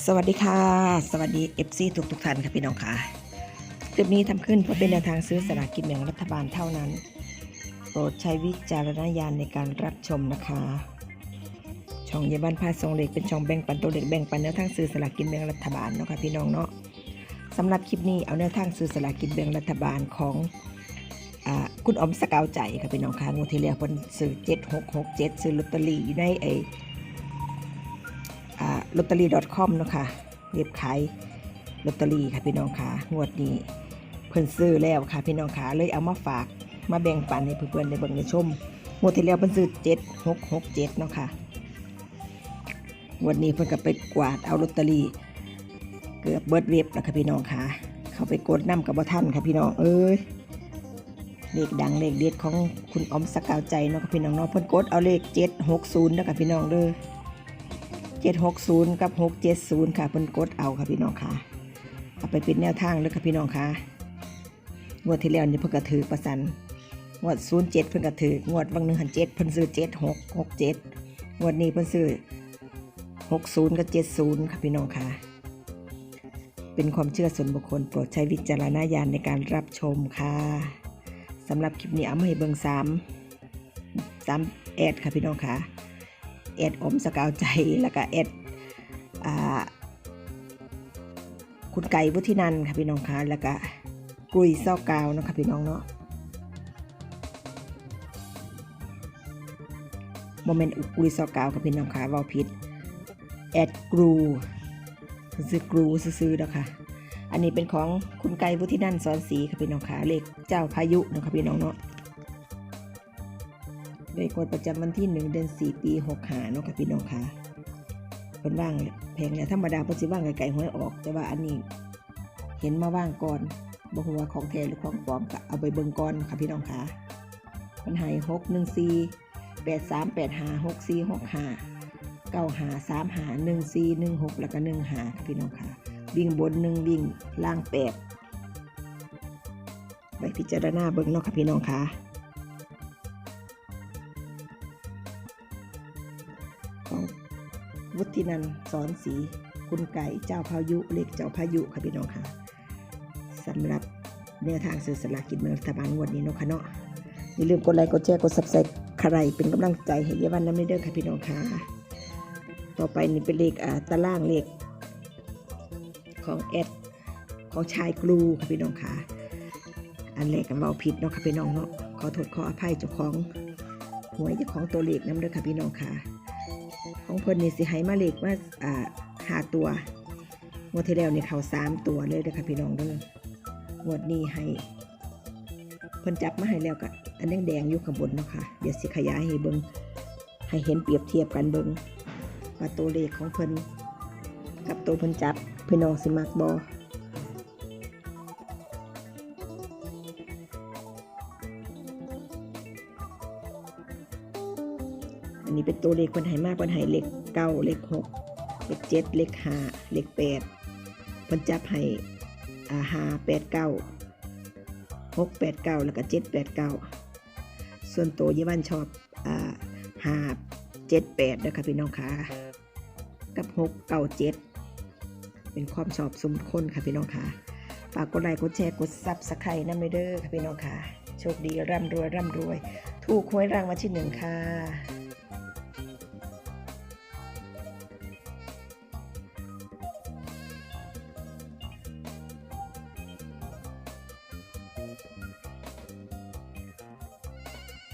สวัสดีค่ะ สวัสดี FC ทุกทุกท่านค่ะพี่น้องค่ะคลิปนี้ทำขึ้นเพื่อเป็นแนวทางซื้อสลากกินแบ่งรัฐบาลเท่านั้น โปรดใช้วิจารณญาณในการรับชมนะคะ ช่องเยบ้านพาทรงเหล็กเป็นช่องแบ่งปันตัวเล็กแบ่งปันแนวทางซื้อสลากกินแบ่งรัฐบาลเนาะค่ะพี่น้องเนาะสำหรับคลิปนี้เอาแนวทางซื้อสลากกินแบ่งรัฐบาลของอคุณออมสกาวใจค่ะพี่น้องค่ะงวดที่แล้วเพิ่นซื้อ7667ซื้อลอตเตอรี่อยู่ในไอ ลอตเตอรี่ .com เนาะค่ะเว็บขายลอตเตอรี่ค่ะพี่น้องค่ะงวดนี้เพิ่นซื้อแล้วค่ะพี่น้องค่ะเลยเอามาฝากมาแบ่งปันให้เพื่อนๆได้เบิ่งได้ชมงวดที่แล้วเพิ่นซื้อ7667เนาะค่ะงวดนี้เพิ่นก็ไปกวาดเอาลอตเตอรี่เกือบเบิดเว็บแล้วค่ะพี่น้องค่ะ เข้าไปกดน้ำกับบ่ทันค่ะพี่น้องเอ้ยเลขดังเลขเด็ดของคุณอมสกาวใจเนาะค่ะพี่น้องเนาะเพิ่นกดเอาเลข760แล้วค่ะพี่น้องเด้อ 760 กับ 670 ค่ะเพิ่นกดเอาค่ะพี่น้องค่ะ เอาไปเป็นแนวทางเลยค่ะพี่น้องค่ะ งวดที่แล้วนี่เพิ่นก็ถือประสัน งวด 07 เพิ่นก็ถือ งวดวังหนึ่งหันเจ็ดเพิ่นซื้อ 76 67 งวดนี้เพิ่นซื้อ 60 กับ 70 ค่ะพี่น้องค่ะ เป็นความเชื่อส่วนบุคคลโปรดใช้วิจารณญาณในการรับชมค่ะสำหรับคลิปนี้เอามาให้เบิ่ง3 3แอดค่ะพี่น้องค่ะ แอดอมสกาวใจ แล้วก็แอดคุณไก่วุฒินันท์ค่ะพี่น้องคะแล้วก็กุยเศร้ากาวนะค่ะพี่น้องเนาะโมเมนต์กุยเศร้ากาวค่ะพี่น้องคะว่าผิดแอดกรูซื้อกรูซื้อๆนะคะอันนี้เป็นของคุณไก่วุฒินันท์สอนสีค่ะพี่น้องคะเลขเจ้าพายุนะค่ะพี่น้องเนาะ เลขกดประจำวันที่1เดือน4ปี6หาเนาะค่ะพี่น้องค่ะเป็นว่างแพงเนี่ยธรรมดาเพิ่นสิว่างไกลๆหวยออก แต่ว่าอันนี้เห็นมาว่างก่อนบ่ฮู้ว่าของแท้หรือของปลอมก็เอาไปเบิ่งก่อนค่ะพี่น้องค่ะมันให้6 1 4 8 3 8 5 6 4 6 5 9 5 3 5 1 4 1 6แล้วก็1 5ค่ะพี่น้องค่ะ วิ่งบน1วิ่งล่าง8ไปพิจารณาเบิ่งเนาะค่ะพี่น้องค่ะ ของวุฒินันท์สอนสีคุณไก่เจ้าพายุเล็กเจ้าพายุค่ะพี่น้องค่ะสำหรับแนวทางสื่อสลากกินแบ่งรัฐบาลวดนี้เนาะค่ะเนาะอย่าลืมกดไลค์กดแชร์กดซับสไครต์ใครเป็นกำลังใจให้เยาวันน้ำเด้อค่ะพี่น้องค่ะต่อไปนี่เป็นเลขอ่าตารางเลขของแอดของชายกลูค่ะพี่น้องค่ะอันแรกกันเบาผิดเนาะค่ะพี่น้องเนาะขอโทษขออภัยเจ้าของหวยเจ้าของตัวเลขน้ำเด้อค่ะพี่น้องค่ะ ของเพิ่นนี่สิให้มาเลขมาอ่าหาตัวงวดที่แล้วนี่เขาสามตัวเลยเด้อค่ะพี่น้องเด้องวดนี้ให้เพิ่นจับมาให้แล้วก็อันแดงๆอยู่ข้างบนเนาะค่ะเดี๋ยวสิขยายให้เบิ่งให้เห็นเปรียบเทียบกันเบิ่งว่าตัวเลขของเพิ่นกับตัวเพิ่นจับพี่น้องสิมักบ่อ นนี้เป็นตัวเลขเพิ่นให้มากเพิ่นให้เลขเก้าเลขหกเลขเจ็ดเลขห้าเลขแปดเพิ่นจับให้าห้าแปดเก้าหกแปดเก้าแล้วก็เจ็ดแปดเก้าส่วนตัวยี่วันชอบอาห้าเจ็ดแปดนะคะพี่น้องค่ะกับหกเก้าเจ็ดเป็นความชอบสมคนค่ะพี่น้องค่ะฝากกดไลค์กดแชร์กดซับสไครต์น้ำเด้อค่ะพี่น้องค่ะโชคดีร่ำรวยร่ำรวย ถูกหวยรางวัลที่หนึ่งค่ะ